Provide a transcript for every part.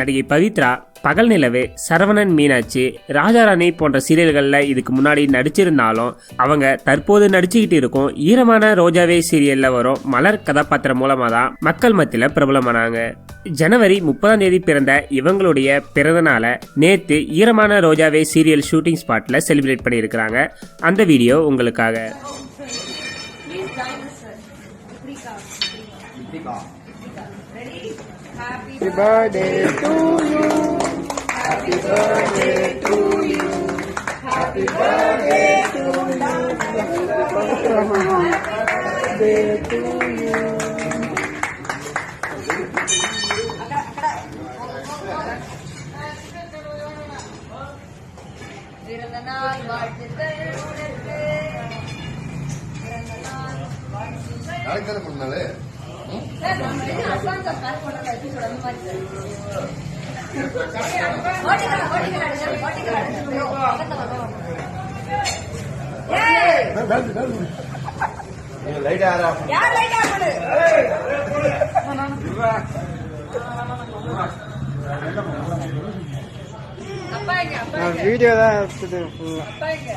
நடிகை பவித்ரா பகல் நிலவு சரவணன் மீனாட்சி ராஜாராணி போன்ற சீரியல்களில் இதுக்கு முன்னாடி நடிச்சிருந்தாலும் அவங்க தற்போது நடிச்சுக்கிட்டு இருக்கும் ஈரமான ரோஜாவே சீரியலில் வரும் மலர் கதாபாத்திரம் மூலமாக தான் மக்கள் மத்தியில் பிரபலமானாங்க. ஜனவரி முப்பதாம் தேதி பிறந்த இவங்களுடைய பிறந்தநாளை நேற்று ஈரமான ரோஜாவே சீரியல் ஷூட்டிங் ஸ்பாட்டில் செலிப்ரேட் பண்ணியிருக்கிறாங்க. அந்த வீடியோ உங்களுக்காக. Happy birthday to you. Happy birthday to you. Happy birthday to you. Happy birthday to you. பிறந்த நாள் வாழ்த்துக்கள் ஐயோ, பக்கத்துல வரோம். ஏய், யார் light ஆஃப் பண்ணு? அப்பா எங்க, அப்பா எங்க? வீடியோ தான் எங்க?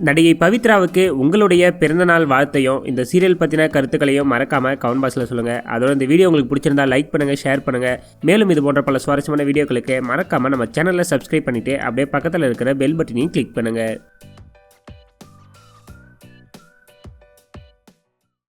நடிகை பவித்ராவுக்கு உங்களுடைய பிறந்தநாள் வாழ்த்தையும் இந்த சீரியல் பற்றின கருத்துக்களையும் மறக்காம கமெண்ட் பாக்ஸில் சொல்லுங்கள் அதோட இந்த வீடியோ உங்களுக்கு பிடிச்சிருந்தா லைக் பண்ணுங்கள் ஷேர் பண்ணுங்கள் மேலும் இது போன்ற பல சுவாரஸ்யமான வீடியோக்களுக்கு மறக்காம நம்ம சேனலில் சப்ஸ்கிரைப் பண்ணிவிட்டு அப்படியே பக்கத்தில் இருக்கிற பெல் பட்டனையும் கிளிக் பண்ணுங்கள்